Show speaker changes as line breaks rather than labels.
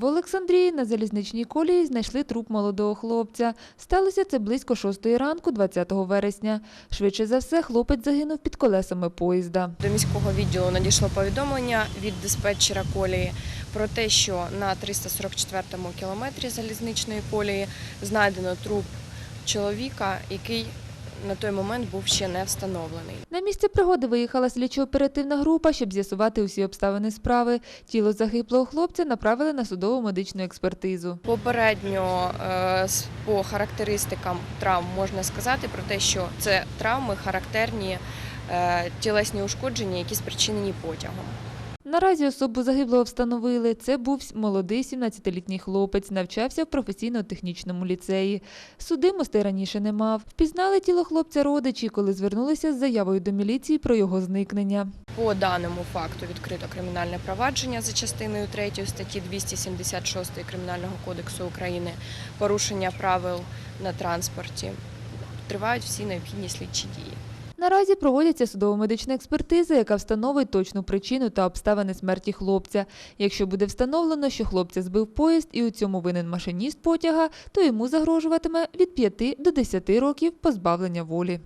В Олександрії на залізничній колії знайшли труп молодого хлопця. Сталося це близько 6 ранку 20 вересня. Швидше за все, хлопець загинув під колесами поїзда.
До міського відділу надійшло повідомлення від диспетчера колії про те, що на 344-му кілометрі залізничної колії знайдено труп чоловіка, який на той момент був ще не встановлений.
На місце пригоди виїхала слідчо-оперативна група, щоб з'ясувати усі обставини справи. Тіло загиблого хлопця направили на судову медичну експертизу.
Попередньо е, по характеристикам травм можна сказати про те, що це травми характерні е, тілесні ушкодження, які спричинені потягом.
Наразі особу загиблого встановили. Це був молодий 17-літній хлопець, навчався в професійно-технічному ліцеї. Судимостей раніше не мав. Впізнали тіло хлопця родичі, коли звернулися з заявою до міліції про його зникнення.
По даному факту відкрито кримінальне провадження за частиною 3 статті 276 Кримінального кодексу України порушення правил на транспорті. Тривають всі необхідні слідчі дії.
Наразі проводяться судово-медична експертиза, яка встановить точну причину та обставини смерті хлопця. Якщо буде встановлено, що хлопця збив поїзд і у цьому винен машиніст потяга, то йому загрожуватиме від 5 до 10 років позбавлення волі.